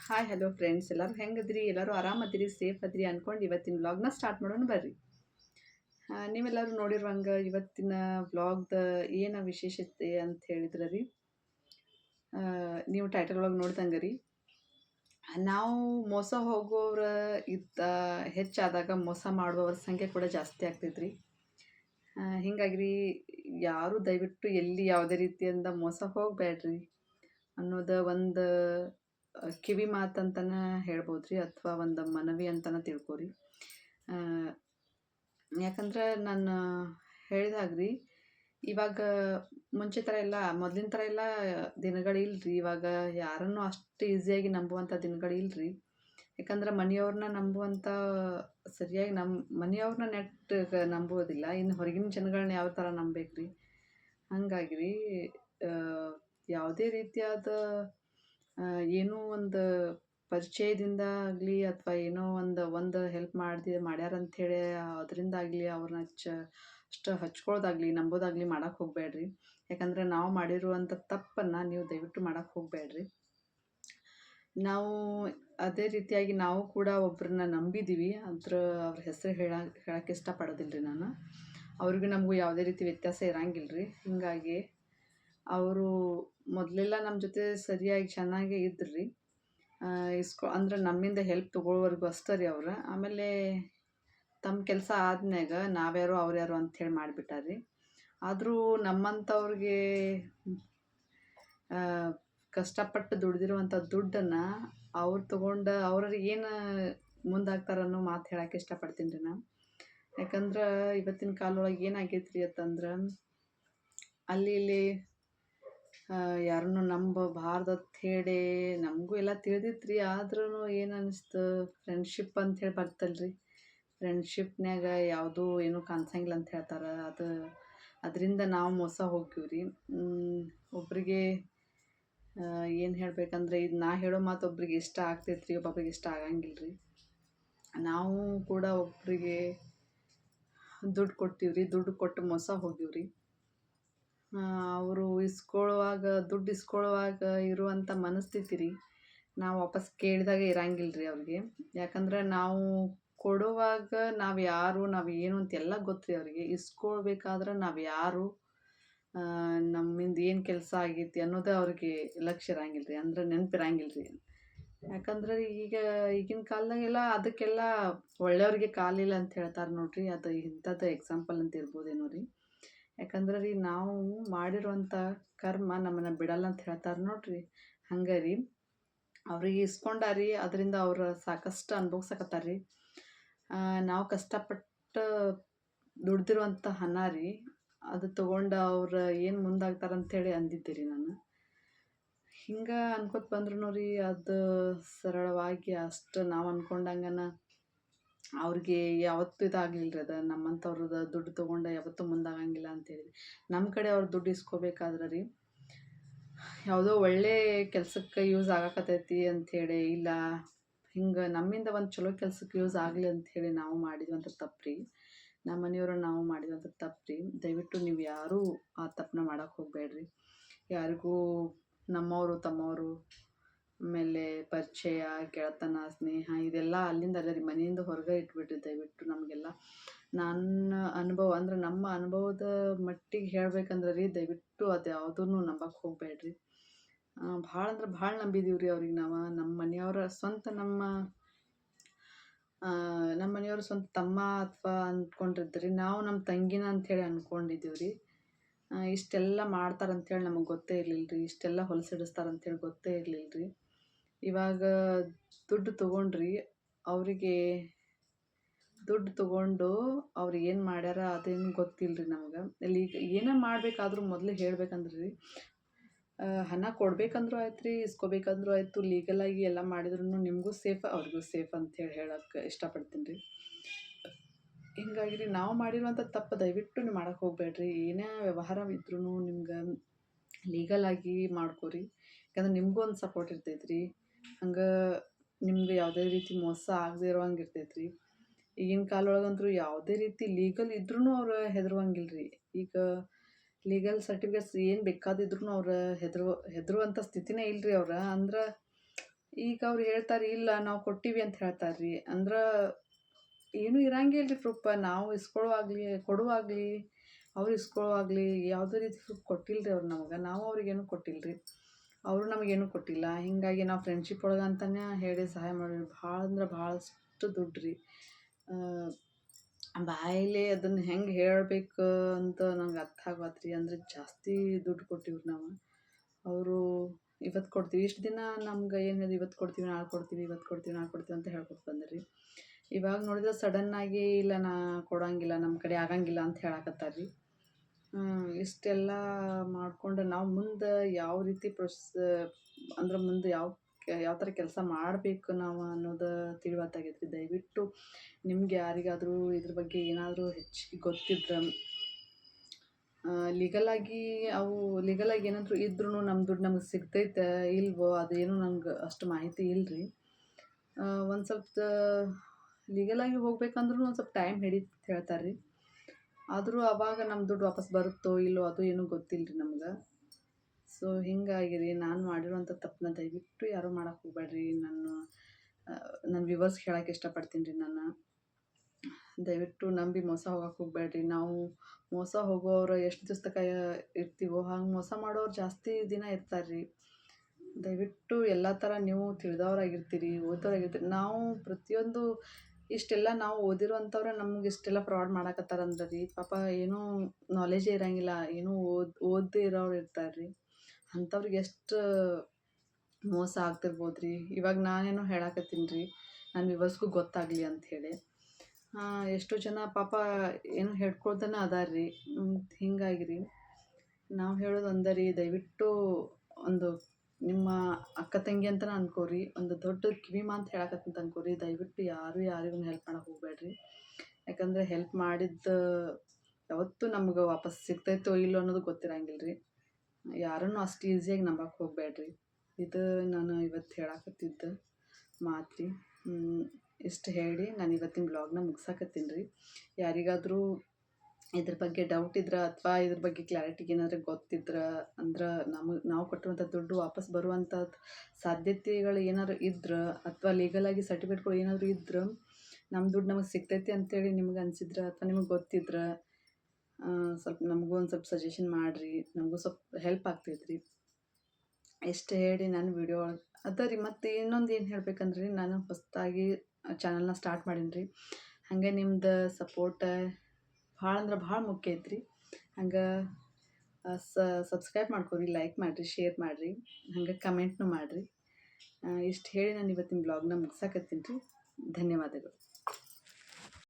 Hi hello friends ಎಲ್ಲರೂ ಹೆಂಗದ್ರಿ? ಎಲ್ಲರೂ ಆರಾಮದ್ರಿ? Safe ಅದ್ರಿ ಅಂದ್ಕೊಂಡು ಇವತ್ತಿನ ವ್ಲಾಗ್ನ ಸ್ಟಾರ್ಟ್ ಮಾಡೋಣ ಬರ್ರಿ. ನೀವೆಲ್ಲರೂ ನೋಡಿರುವಂಗೆ ಇವತ್ತಿನ ವ್ಲಾಗ್ದ ಏನು ವಿಶೇಷತೆ ಅಂತ ಹೇಳಿದ್ರೆ ರೀ ನೀವು ಟೈಟಲ್ ಒಳಗೆ ನೋಡ್ದಂಗೆ ರೀ ನಾವು ಮೋಸ ಹೋಗೋರ ಇದ್ದ ಹೆಚ್ಚಾದಾಗ ಮೋಸ ಮಾಡುವವರ ಸಂಖ್ಯೆ ಕೂಡ ಜಾಸ್ತಿ ಆಗ್ತೈತ್ರಿ. ಹಿಂಗಾಗಿ ರೀ ಯಾರು ದಯವಿಟ್ಟು ಎಲ್ಲಿ ಯಾವುದೇ ರೀತಿಯಿಂದ ಮೋಸ ಹೋಗಬೇಡ್ರಿ ಅನ್ನೋದು ಒಂದು ಕಿವಿ ಮಾತಂತನ ಹೇಳ್ಬೋದು ರೀ ಅಥವಾ ಒಂದು ಮನವಿ ಅಂತನ ತಿಳ್ಕೊರಿ. ಯಾಕಂದ್ರೆ ನಾನು ಹೇಳಿದಾಗ ರೀ ಇವಾಗ ಮುಂಚೆ ಥರ ಎಲ್ಲ ಮೊದಲಿನ ಥರ ಎಲ್ಲ ದಿನಗಳಿಲ್ರಿ ಇವಾಗ ಯಾರನ್ನು ಅಷ್ಟು ಈಸಿಯಾಗಿ ನಂಬುವಂಥ ದಿನಗಳು ಇಲ್ರಿ. ಯಾಕಂದ್ರೆ ಮನೆಯವ್ರನ್ನ ನಂಬುವಂಥ ಸರಿಯಾಗಿ ನಮ್ಮ ಮನೆಯವ್ರನ್ನ ನೆಟ್ ನಂಬುವುದಿಲ್ಲ. ಇನ್ನು ಹೊರಗಿನ ಜನಗಳನ್ನ ಯಾವ ಥರ ನಂಬಬೇಕು ರೀ ಹಂಗಾಗಿ ರೀ ಯಾವುದೇ ರೀತಿಯಾದ ಏನೋ ಒಂದು ಪರಿಚಯದಿಂದ ಆಗಲಿ ಅಥವಾ ಏನೋ ಒಂದು ಒಂದು ಹೆಲ್ಪ್ ಮಾಡ್ದಿ ಮಾಡ್ಯಾರ ಹೇಳಿ, ಅದರಿಂದ ಆಗಲಿ ಅವ್ರನ್ನ ಹಚ್ಚ ಅಷ್ಟು ಹಚ್ಕೊಳ್ಳೋದಾಗಲಿ ನಂಬೋದಾಗಲಿ ಮಾಡಕ್ಕೆ ಹೋಗಬೇಡ್ರಿ ಯಾಕಂದ್ರೆ ನಾವು ಮಾಡಿರುವಂಥ ತಪ್ಪನ್ನು ನೀವು ದಯವಿಟ್ಟು ಮಾಡಕ್ಕೆ ಹೋಗಬೇಡ್ರಿ ನಾವು ಅದೇ ರೀತಿಯಾಗಿ ನಾವು ಕೂಡ ಒಬ್ಬರನ್ನ ನಂಬಿದ್ದೀವಿ ಅದ್ರ, ಅವ್ರ ಹೆಸರು ಹೇಳ ಹೇಳಕ್ಕೆ ಇಷ್ಟಪಡೋದಿಲ್ಲ ರೀ ನಾನು. ಅವ್ರಿಗೂ ನಮಗೂ ಯಾವುದೇ ರೀತಿ ವ್ಯತ್ಯಾಸ ಇರಂಗಿಲ್ಲ ರೀ ಹೀಗಾಗಿ ಅವರು ಮೊದಲೆಲ್ಲ ನಮ್ಮ ಜೊತೆ ಸರಿಯಾಗಿ ಚೆನ್ನಾಗೆ ಇದ್ರು. ರೀ ಇಸ್ಕೊ, ಅಂದ್ರೆ ನಮ್ಮಿಂದ ಹೆಲ್ಪ್ ತೊಗೊಳ್ಳೋವರೆಗೂ ಅಷ್ಟೇ ರೀ ಅವ್ರು. ಆಮೇಲೆ ತಮ್ಮ ಕೆಲಸ ಆದ್ಮ್ಯಾಗ ನಾವ್ಯಾರೋ ಅವ್ರ್ಯಾರು ಅಂಥೇಳಿ ಮಾಡಿಬಿಟ್ಟಾರ. ರೀ ಆದರೂ ನಮ್ಮಂಥವ್ರಿಗೆ ಕಷ್ಟಪಟ್ಟು ದುಡ್ದಿರುವಂಥ ದುಡ್ಡನ್ನು ಅವ್ರು ತೊಗೊಂಡು ಅವ್ರಿಗೆ ಏನು ಮುಂದಾಗ್ತಾರ ಅನ್ನೋ ಮಾತು ಹೇಳಕ್ಕೆ ಇಷ್ಟಪಡ್ತೀನಿ ರೀ ನಾನು. ಯಾಕಂದ್ರೆ ಇವತ್ತಿನ ಕಾಲೊಳಗೆ ಏನಾಗೈತೆ ಅಂತಂದ್ರೆ ಅಲ್ಲಿ ಇಲ್ಲಿ ಯಾರನ್ನು ನಂಬಬಾರ್ದು ಅಂತ ಹೇಳಿ ನಮಗೂ ಎಲ್ಲ ತಿಳಿದಿತ್ತು ರೀ ಆದ್ರೂ ಏನು ಅನಿಸ್ತು? ಫ್ರೆಂಡ್ಶಿಪ್ ಅಂತ ಹೇಳಿ ಬರ್ತಲ್ಲ ರೀ ಫ್ರೆಂಡ್ಶಿಪ್ನ್ಯಾಗ ಯಾವುದೂ ಏನೂ ಕಾಣಿಸಂಗಿಲ್ಲ ಅಂತ ಹೇಳ್ತಾರೆ. ಅದು, ಅದರಿಂದ ನಾವು ಮೋಸ ಹೋಗ್ತೀವಿ ರೀ ಒಬ್ಬರಿಗೆ ಏನು ಹೇಳಬೇಕಂದ್ರೆ ಇದು ನಾ ಹೇಳೋ ಮಾತು ಒಬ್ರಿಗೆ ಇಷ್ಟ ಆಗ್ತೈತೆ ರೀ ಒಬ್ಬೊಬ್ರಿಗೆ ಇಷ್ಟ ಆಗಂಗಿಲ್ಲ ರೀ ನಾವು ಕೂಡ ಒಬ್ಬರಿಗೆ ದುಡ್ಡು ಕೊಡ್ತೀವಿ ರೀ ದುಡ್ಡು ಕೊಟ್ಟು ಮೋಸ ಹೋಗಿವಿ ರೀ ಅವರು ಇಸ್ಕೊಳ್ಳುವಾಗ ದುಡ್ಡು ಇಸ್ಕೊಳ್ಳುವಾಗ ಇರುವಂಥ ಮನಸ್ಥಿತಿ ರೀ ನಾವು ವಾಪಸ್ ಕೇಳಿದಾಗ ಇರಂಗಿಲ್ಲ ರೀ ಅವ್ರಿಗೆ. ಯಾಕಂದ್ರೆ ನಾವು ಕೊಡುವಾಗ ನಾವು ಯಾರು, ನಾವು ಏನು ಅಂತ ಎಲ್ಲ ಗೊತ್ತು ರೀ ಅವರಿಗೆ. ಇಸ್ಕೊಳ್ಬೇಕಾದ್ರೆ ನಾವು ಯಾರು ನಮ್ಮಿಂದ ಏನು ಕೆಲಸ ಆಗೈತಿ ಅನ್ನೋದೇ ಅವ್ರಿಗೆ ಲಕ್ಷ್ಯ ಇರಂಗಿಲ್ಲ ರೀ ಅಂದ್ರೆ ನೆನಪಿರಂಗಿಲ್ಲ ರೀ ಯಾಕಂದ್ರೆ ಈಗ ಈಗಿನ ಕಾಲದಾಗೆಲ್ಲ ಅದಕ್ಕೆಲ್ಲ ಒಳ್ಳೆಯವ್ರಿಗೆ ಕಾಲಿಲ್ಲ ಅಂತ ಹೇಳ್ತಾರೆ ನೋಡ್ರಿ. ಅದು ಇಂಥದ್ದು ಎಕ್ಸಾಂಪಲ್ ಅಂತ ಇರ್ಬೋದೇನೋ ರೀ. ಯಾಕಂದ್ರೆ ರೀ ನಾವು ಮಾಡಿರುವಂಥ ಕರ್ಮ ನಮ್ಮನ್ನು ಬಿಡಲ್ಲ ಅಂತ ಹೇಳ್ತಾರೆ ನೋಡ್ರಿ. ಹಂಗೆ ರೀ ಅವ್ರಿಗೆ ಇಸ್ಕೊಂಡಾರಿ, ಅದರಿಂದ ಅವ್ರು ಸಾಕಷ್ಟು ಅನುಭವಿಸಕತ್ತಾರ ರೀ. ನಾವು ಕಷ್ಟಪಟ್ಟು ದುಡ್ದಿರುವಂಥ ಹಣ ರೀ, ಅದು ತೊಗೊಂಡು ಅವ್ರು ಏನು ಮುಂದಾಗ್ತಾರಂಥೇಳಿ ಅಂದಿದ್ದೀರಿ ನಾನು. ಹಿಂಗೆ ಅನ್ಕೋತ ಬಂದ್ರು ರೀ ಅದು ಸರಳವಾಗಿ ಅಷ್ಟು ನಾವು ಅನ್ಕೊಂಡಂಗನ ಅವ್ರಿಗೆ ಯಾವತ್ತೂ ಇದಾಗಲಿಲ್ಲ ರೀ ಅದು ನಮ್ಮಂಥವ್ರದ ದುಡ್ಡು ತೊಗೊಂಡು ಯಾವತ್ತೂ ಮುಂದಾಗಂಗಿಲ್ಲ ಅಂತೇಳಿ ನಮ್ಮ ಕಡೆ ಅವ್ರು ದುಡ್ಡು ಇಸ್ಕೋಬೇಕಾದ್ರೆ ರೀ, ಯಾವುದೋ ಒಳ್ಳೆ ಕೆಲಸಕ್ಕೆ ಯೂಸ್ ಆಗಕತ್ತೈತಿ ಅಂಥೇಳಿ ಇಲ್ಲ ಹಿಂಗೆ ನಮ್ಮಿಂದ ಒಂದು ಚಲೋ ಕೆಲಸಕ್ಕೆ ಯೂಸ್ ಆಗಲಿ ಅಂಥೇಳಿ ನಾವು ಮಾಡಿದ್ವಂತ ತಪ್ಪು ರೀ. ನಮ್ಮ ಮನೆಯವರು ನಾವು ಮಾಡಿದಂಥ ತಪ್ಪು ರೀ. ದಯವಿಟ್ಟು ನೀವು ಯಾರೂ ಆ ತಪ್ಪನ್ನ ಮಾಡಕ್ಕೆ ಹೋಗಬೇಡ್ರಿ. ಯಾರಿಗೂ ನಮ್ಮವರು ತಮ್ಮವರು ಆಮೇಲೆ ಪರಿಚಯ ಗೆಳತನ ಸ್ನೇಹ ಇದೆಲ್ಲ ಅಲ್ಲಿಂದ ಅಲ್ಲ ರೀ, ಮನೆಯಿಂದ ಹೊರಗೆ ಇಟ್ಬಿಟ್ಟು ದಯವಿಟ್ಟು ನಮಗೆಲ್ಲ ನನ್ನ ಅನುಭವ ಅಂದ್ರೆ ನಮ್ಮ ಅನುಭವದ ಮಟ್ಟಿಗೆ ಹೇಳ್ಬೇಕಂದ್ರೆ ರೀ, ದಯವಿಟ್ಟು ಅದು ಯಾವುದೂ ನಂಬಕ್ಕೆ ಹೋಗಬೇಡ್ರಿ. ಭಾಳ ಅಂದ್ರೆ ಭಾಳ ನಂಬಿದೀವಿ ರೀ ಅವ್ರಿಗೆ ನಾವು. ನಮ್ಮ ಮನೆಯವರ ಸ್ವಂತ ನಮ್ಮ ನಮ್ಮ ಮನೆಯವರು ಸ್ವಂತ ತಮ್ಮ ಅಥವಾ ಅಂದ್ಕೊಂಡಿದ್ರಿ ನಾವು ನಮ್ಮ ತಂಗಿನ ಅಂಥೇಳಿ ಅಂದ್ಕೊಂಡಿದ್ದೀವಿ ರೀ ಇಷ್ಟೆಲ್ಲ ಮಾಡ್ತಾರೆ ಅಂಥೇಳಿ ನಮಗೆ ಗೊತ್ತೇ ಇರಲಿಲ್ಲ ರೀ ಇಷ್ಟೆಲ್ಲ ಹೊಲಸಿಡಿಸ್ತಾರೆ ಅಂಥೇಳಿ ಗೊತ್ತೇ ಇರಲಿಲ್ಲ ರೀ ಇವಾಗ ದುಡ್ಡು ತಗೊಂಡ್ರಿ, ಅವರಿಗೆ ದುಡ್ಡು ತಗೊಂಡು ಅವ್ರು ಏನು ಮಾಡ್ಯಾರ ಅದೇನು ಗೊತ್ತಿಲ್ಲ ರೀ ನಮ್ಗೆ. ಇಲ್ಲಿ ಏನೇ ಮಾಡಬೇಕಾದ್ರೂ ಮೊದಲು ಹೇಳ್ಬೇಕಂದ್ರೆ. ರೀ ಹಣ ಕೊಡ್ಬೇಕಂದ್ರೂ ಆಯ್ತು ರೀ ಇಸ್ಕೋಬೇಕಂದ್ರೂ ಆಯಿತು ಲೀಗಲಾಗಿ ಎಲ್ಲ ಮಾಡಿದ್ರು ನಿಮಗೂ ಸೇಫ್ ಅವ್ರಿಗೂ ಸೇಫ್ ಅಂತೇಳಿ ಹೇಳೋಕ್ಕೆ ಇಷ್ಟಪಡ್ತೀನಿ. ರೀ ಹಿಂಗಾಗಿ ರೀ ನಾವು ಮಾಡಿರುವಂಥ ತಪ್ಪು ದಯವಿಟ್ಟು ನೀವು ಮಾಡೋಕ್ಕೆ ಹೋಗಬೇಡ್ರಿ. ಏನೇ ವ್ಯವಹಾರ ಇದ್ರೂ ನಿಮ್ಗೆ ಲೀಗಲಾಗಿ ಮಾಡ್ಕೋರಿ. ಯಾಕಂದ್ರೆ ನಿಮಗೂ ಒಂದು ಸಪೋರ್ಟ್ ಇರ್ತೈತೆ ರೀ ಹಂಗೆ ನಿಮ್ಗೆ ಯಾವುದೇ ರೀತಿ ಮೋಸ ಆಗದೆ ಇರುವಂಗೆ ಇರ್ತೈತೆ ರೀ ಈಗಿನ ಕಾಲೊಳಗಂತೂ ಯಾವುದೇ ರೀತಿ ಲೀಗಲ್ ಇದ್ರೂ ಅವ್ರು ಹೆದರುವಂಗಿಲ್ಲ ರೀ ಈಗ ಲೀಗಲ್ ಸರ್ಟಿಫಿಕೇಟ್ಸ್ ಏನು ಬೇಕಾದಿದ್ರು ಅವ್ರು ಹೆದರು ಹೆದರುವಂಥ ಸ್ಥಿತಿನೇ ಇಲ್ಲ ರೀ ಅವ್ರು. ಅಂದ್ರೆ ಈಗ ಅವ್ರು ಹೇಳ್ತಾರೆ, ಇಲ್ಲ, ನಾವು ಕೊಟ್ಟಿವಿ ಅಂತ ಹೇಳ್ತಾರೆ ರೀ ಅಂದ್ರೆ ಏನೂ ಇರಂಗಿಲ್ಲ ರೀ ಪ್ರೂಫ ನಾವು ಇಸ್ಕೊಳ್ಳುವಾಗಲಿ ಕೊಡುವಾಗಲಿ ಅವ್ರು ಇಸ್ಕೊಳ್ಳುವಾಗಲಿ ಯಾವುದೇ ರೀತಿ ಪ್ರೂಫ್ ಕೊಟ್ಟಿಲ್ಲ ರೀ ಅವ್ರು ನಮಗೆ. ನಾವು ಅವ್ರಿಗೇನು ಕೊಟ್ಟಿಲ್ಲ ರೀ ಅವರು ನಮಗೇನು ಕೊಟ್ಟಿಲ್ಲ. ಹೀಗಾಗಿ ನಾವು ಫ್ರೆಂಡ್ಶಿಪ್ ಒಳಗೆ ಅಂತಲೇ ಹೇಳಿ ಸಹಾಯ ಮಾಡಿವಿ ಭಾಳ ಅಂದ್ರೆ ಭಾಳಷ್ಟು ದುಡ್ಡು ರೀ ಬಾಯಲ್ಲಿ ಅದನ್ನು ಹೆಂಗೆ ಹೇಳಬೇಕು ಅಂತ ನಂಗೆ ಅರ್ಥ ಆಗತ್ತೆ ರೀ ಅಂದ್ರೆ ಜಾಸ್ತಿ ದುಡ್ಡು ಕೊಟ್ಟಿವ್ರಿ ನಾವು. ಅವರು ಇವತ್ತು ಕೊಡ್ತೀವಿ. ಇಷ್ಟು ದಿನ ನಮ್ಗೆ ಏನು ಇವತ್ತು ಕೊಡ್ತೀವಿ, ನಾಳೆ ಕೊಡ್ತೀವಿ, ಇವತ್ತು ಕೊಡ್ತೀವಿ, ನಾಳೆ ಕೊಡ್ತೀವಿ ಅಂತ ಹೇಳ್ಕೊಟ್ಟು ಬಂದ್ರಿ. ಇವಾಗ ನೋಡಿದ್ರೆ ಸಡನ್ನಾಗಿ ಇಲ್ಲ ನಾ ಕೊಡೋಂಗಿಲ್ಲ ನಮ್ಮ ಕಡೆ ಆಗಂಗಿಲ್ಲ ಅಂತ ಹೇಳಕತ್ತಾರೆ ರೀ ಇಷ್ಟೆಲ್ಲ ಮಾಡ್ಕೊಂಡು ನಾವು ಮುಂದೆ ಯಾವ ರೀತಿ ಪ್ರೊಸ್, ಅಂದ್ರೆ ಮುಂದೆ ಯಾವ ಯಾವ ಥರ ಕೆಲಸ ಮಾಡಬೇಕು ನಾವು ಅನ್ನೋದು ತಿಳಿವತ್ತಾಗೈತೆ ರೀ ದಯವಿಟ್ಟು ನಿಮ್ಗೆ ಯಾರಿಗಾದರೂ ಇದ್ರ ಬಗ್ಗೆ ಏನಾದರೂ ಹೆಚ್ಚಿಗೆ ಗೊತ್ತಿದ್ರೆ ಲೀಗಲಾಗಿ ಅವು ಲೀಗಲಾಗಿ ಏನಾದರೂ ಇದ್ರೂ ನಮ್ಮ ದುಡ್ಡು ನಮಗೆ ಸಿಗ್ತೈತೆ ಇಲ್ವೋ ಅದೇನು ನಂಗೆ ಅಷ್ಟು ಮಾಹಿತಿ ಇಲ್ಲ ರೀ ಒಂದು ಸ್ವಲ್ಪ ಲೀಗಲಾಗಿ ಹೋಗ್ಬೇಕಂದ್ರೂ ಒಂದು ಸ್ವಲ್ಪ ಟೈಮ್ ಹಿಡಿತ ಹೇಳ್ತಾರೆ ರೀ ಆದರೂ ಅವಾಗ ನಮ್ಮ ದುಡ್ಡು ವಾಪಸ್ ಬರುತ್ತೋ ಇಲ್ಲೋ ಅದು ಏನೂ ಗೊತ್ತಿಲ್ಲ ರೀ ನಮ್ಗೆ. ಸೊ ಹಿಂಗಾಗಿ ನಾನು ಮಾಡಿರುವಂಥ ತಪ್ಪನ್ನ ದಯವಿಟ್ಟು ಯಾರೂ ಮಾಡೋಕ್ಕೆ ಹೋಗ್ಬೇಡ್ರಿ. ನನ್ನ ನನ್ನ ವಿವರ್ಸ್ ಹೇಳಕ್ಕೆ ಇಷ್ಟಪಡ್ತೀನಿ ರೀ ನಾನು. ದಯವಿಟ್ಟು ನಂಬಿ ಮೋಸ ಹೋಗಕ್ಕೆ ಹೋಗ್ಬೇಡ್ರಿ. ನಾವು ಮೋಸ ಹೋಗೋರು ಎಷ್ಟು ದಿವ್ಸ ತನಕ ಇರ್ತೀವೋ ಹಂಗೆ ಮೋಸ ಮಾಡೋರು ಜಾಸ್ತಿ ದಿನ ಇರ್ತಾರೆ ರೀ ದಯವಿಟ್ಟು ಎಲ್ಲ ಥರ ನೀವು ತಿಳಿದವ್ರಾಗಿರ್ತೀರಿ, ಓದೋರಾಗಿರ್ತೀರಿ. ನಾವು ಪ್ರತಿಯೊಂದು ಇಷ್ಟೆಲ್ಲ ನಾವು ಓದಿರುವಂಥವ್ರೆ ನಮ್ಗೆ ಇಷ್ಟೆಲ್ಲ ಫ್ರಾಡ್ ಮಾಡಕತ್ತಾರಂದ್ರೆ ರೀ ಪಾಪ ಏನೂ ನಾಲೆಜೇ ಇರಂಗಿಲ್ಲ, ಏನೂ ಓದ್, ಓದದೇ ಇರೋರು ಇರ್ತಾರೆ ರೀ ಅಂಥವ್ರಿಗೆ ಎಷ್ಟು ಮೋಸ ಆಗ್ತಿರ್ಬೋದು ರೀ ಇವಾಗ ನಾನೇನು ಹೇಳಕತ್ತೀನಿ ರೀ ನನ್ನ ವಿವರ್ಸ್ಗೂ ಗೊತ್ತಾಗಲಿ ಅಂಥೇಳಿ ಎಷ್ಟೋ ಜನ ಪಾಪ ಏನು ಹೇಳ್ಕೊಳ್ತಾನೆ ಅದಾರ ರೀ ಹಿಂಗಾಗಿ ರೀ ನಾವು ಹೇಳೋದು ಅಂದರೆ ರೀ ದಯವಿಟ್ಟು ಒಂದು ನಿಮ್ಮ ಅಕ್ಕ ತಂಗಿ ಅಂತ ಅನ್ಕೋರಿ, ಒಂದು ದೊಡ್ಡ ಕಿವಿ ಮಾತು ಹೇಳಕತ್ತಂತ ಅನ್ಕೋರಿ, ದಯವಿಟ್ಟು ಯಾರು ಯಾರಿಗೂ ಹೆಲ್ಪ್ ಮಾಡಕ್ಕೆ ಹೋಗ್ಬೇಡ್ರಿ. ಯಾಕಂದರೆ ಹೆಲ್ಪ್ ಮಾಡಿದ್ದು ಯಾವತ್ತೂ ನಮ್ಗೆ ವಾಪಸ್ ಸಿಗ್ತೈತೋ ಇಲ್ಲೋ ಅನ್ನೋದು ಗೊತ್ತಿರಂಗಿಲ್ಲ ರೀ ಯಾರನ್ನು ಅಷ್ಟು ಈಸಿಯಾಗಿ ನಂಬಕ್ಕೆ ಹೋಗಬೇಡ್ರಿ. ಇದು ನಾನು ಇವತ್ತು ಹೇಳಕತ್ತಿದ್ದ ಮಾತು ಇಷ್ಟು ಹೇಳಿ ನಾನು ಇವತ್ತಿನ ಬ್ಲಾಗ್ನ ನ ರೀ. ಯಾರಿಗಾದರೂ ಇದ್ರ ಬಗ್ಗೆ ಡೌಟ್ ಇದ್ರೆ ಅಥವಾ ಇದ್ರ ಬಗ್ಗೆ ಕ್ಲಾರಿಟಿಗೆ ಏನಾದರೂ ಗೊತ್ತಿದ್ರೆ ಅಂದ್ರೆ ನಮಗೆ, ನಾವು ಕೊಟ್ಟಿರುವಂಥ ದುಡ್ಡು ವಾಪಸ್ ಬರುವಂಥ ಸಾಧ್ಯತೆಗಳು ಏನಾದ್ರು ಇದ್ರೆ ಅಥವಾ ಲೀಗಲಾಗಿ ಸರ್ಟಿಫಿಕೇಟ್ಗಳು ಏನಾದರೂ ಇದ್ರೆ ನಮ್ಮ ದುಡ್ಡು ನಮಗೆ ಸಿಗ್ತೈತಿ ಅಂತೇಳಿ ನಿಮ್ಗೆ ಅನ್ಸಿದ್ರೆ ಅಥವಾ ನಿಮಗೆ ಗೊತ್ತಿದ್ರೆ ಸ್ವಲ್ಪ ನಮಗೂ ಒಂದು ಸ್ವಲ್ಪ ಸಜೆಷನ್ ಮಾಡಿರಿ, ನಮಗೂ ಸ್ವಲ್ಪ ಹೆಲ್ಪ್ ಆಗ್ತೈತ್ರಿ. ರೀ ಇಷ್ಟು ಹೇಳಿ ನಾನು ವಿಡಿಯೋ ಒಳಗೆ, ಅದ ರೀ ಮತ್ತು ಇನ್ನೊಂದು ಏನು ಹೇಳ್ಬೇಕಂದ್ರೆ, ನಾನು ಹೊಸದಾಗಿ ಚಾನಲ್ನ ಸ್ಟಾರ್ಟ್ ಮಾಡೀನಿ ರೀ ಹಾಗೆ ನಿಮ್ದು ಸಪೋರ್ಟ ಭಾಳ ಅಂದ್ರೆ ಭಾಳ ಮುಖ್ಯ ಐತ್ರಿ. ಹಂಗೆ ಸಬ್ಸ್ಕ್ರೈಬ್ ಮಾಡ್ಕೊರಿ ಲೈಕ್ ಮಾಡಿರಿ ಶೇರ್ ಮಾಡಿರಿ, ಹಂಗೆ ಕಮೆಂಟ್ನು ಮಾಡಿರಿ. ಇಷ್ಟು ಹೇಳಿ ನಾನು ಇವತ್ತಿನ ಬ್ಲಾಗ್ನ ಮುಗ್ಸಕತ್ತೀನಿ ರೀ. ಧನ್ಯವಾದಗಳು.